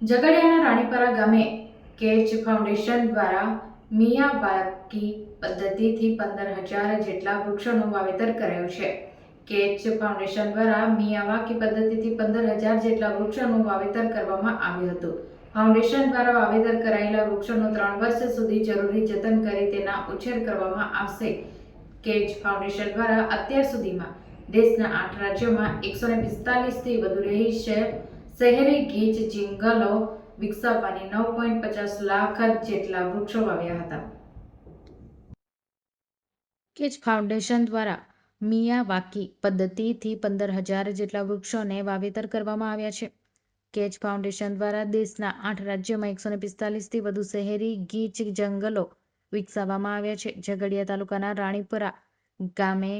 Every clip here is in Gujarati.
ઝઘડિયાના રાણીપરા ગામે કેચ ફાઉન્ડેશન દ્વારા મિયા બાકી પદ્ધતિથી પંદર હજાર જેટલા વૃક્ષોનું વાવેતર કરાયું છે. કેચ ફાઉન્ડેશન દ્વારા મિયાવાકી પદ્ધતિથી પંદર હજાર જેટલા વૃક્ષોનું વાવેતર કરવામાં આવ્યું હતું. ફાઉન્ડેશન દ્વારા વાવેતર કરાયેલા વૃક્ષોનું ત્રણ વર્ષ સુધી જરૂરી જતન કરી તેના ઉછેર કરવામાં આવશે. કેચ ફાઉન્ડેશન દ્વારા અત્યાર સુધીમાં દેશના આઠ રાજ્યોમાં એકસો ને પિસ્તાલીસથી વધુ રહીશે શહેરી ગીચ જંગલો વિકસાવવાની નવ પોઈન્ટ પચાસ લાખ જેટલા વૃક્ષો વાવ્યા હતા. કેચ ફાઉન્ડેશન દ્વારા મિયાવાકી પદ્ધતિથી પંદર હજાર જેટલા વૃક્ષોને વાવેતર કરવામાં આવ્યા છે. કેચ ફાઉન્ડેશન દ્વારા દેશના આઠ રાજ્યોમાં એકસો ને પિસ્તાલીસથી વધુ શહેરી ગીચ જંગલો વિકસાવવામાં આવ્યા છે. ઝઘડિયા તાલુકાના રાણીપુરા ગામે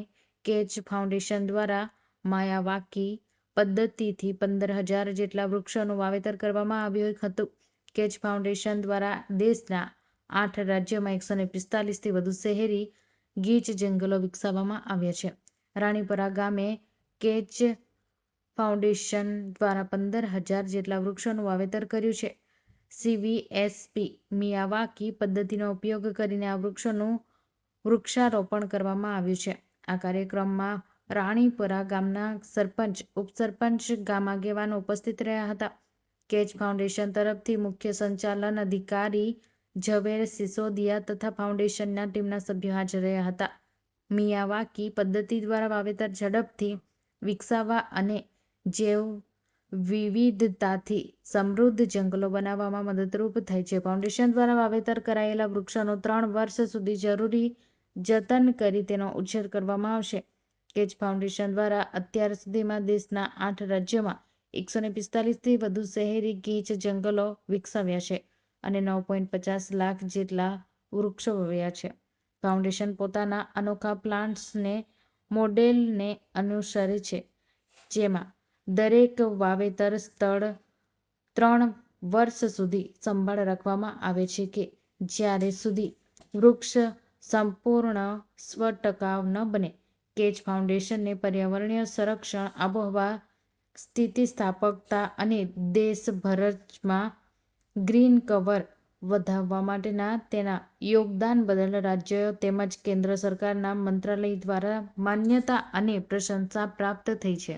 કેચ ફાઉન્ડેશન દ્વારા માયાવાકી પદ્ધતિથી પંદર હજાર જેટલા વૃક્ષોનું વાવેતર કરવામાં આવ્યું હતું. કેચ ફાઉન્ડેશન દ્વારા દેશના આઠ રાજ્યોમાં એકસો ને પિસ્તાલીસથી વધુ શહેરી ગીચ જંગલો વિકસાવવામાં આવ્યા છે. રાણીપરા ગામે કેચ ફાઉન્ડેશન દ્વારા પંદર હજાર જેટલા વૃક્ષોનું વાવેતર કર્યું છે. સીવીએસપી મિયાવાકી પદ્ધતિનો ઉપયોગ કરીને આ વૃક્ષોનું વૃક્ષારોપણ કરવામાં આવ્યું છે. આ કાર્યક્રમમાં રાણીપરા ગામના સરપંચ, ઉપસરપંચ ગામ આગેવાનો ઉપસ્થિત રહ્યા હતા. કેચ ફાઉન્ડેશન તરફથી મુખ્ય સંચાલન અધિકારી ઝવેર સિસોદિયા તથા ફાઉન્ડેશનના ટીમના સભ્યો હાજર રહ્યા હતા. મિયાવાકી પદ્ધતિ દ્વારા વાવેતર ઝડપથી વિકસાવવા અને જૈવ વિવિધતાથી સમૃદ્ધ જંગલો બનાવવામાં મદદરૂપ થાય છે. ફાઉન્ડેશન દ્વારા વાવેતર કરાયેલા વૃક્ષોનું ત્રણ વર્ષ સુધી જરૂરી જતન કરી તેનો ઉછેર કરવામાં આવશે. કેચ ફાઉન્ડેશન દ્વારા અત્યાર સુધીમાં દેશના આઠ રાજ્યોમાં એકસો ને પિસ્તાલીસથી વધુ શહેરી ગીચ જંગલો વિકસાવ્યા છે અને નવ પોઈન્ટ પચાસ લાખ જેટલા વૃક્ષો વાવ્યા છે. ફાઉન્ડેશન પોતાના અનોખા પ્લાન્ટ્સને મોડેલને અનુસરે છે, જેમાં દરેક વાવેતર સ્થળ ત્રણ વર્ષ સુધી સંભાળ રાખવામાં આવે છે કે જ્યારે સુધી વૃક્ષ સંપૂર્ણ સ્વટકાવ ન બને કેચ ફાઉન્ડેશનને પર્યાવરણીય સંરક્ષણ, આબોહવા, સ્થિતિસ્થાપકતા અને દેશભરમાં ગ્રીન કવર વધારવા માટેના તેના યોગદાન બદલ રાજ્યો તેમજ કેન્દ્ર સરકારના મંત્રાલય દ્વારા માન્યતા અને પ્રશંસા પ્રાપ્ત થઈ છે.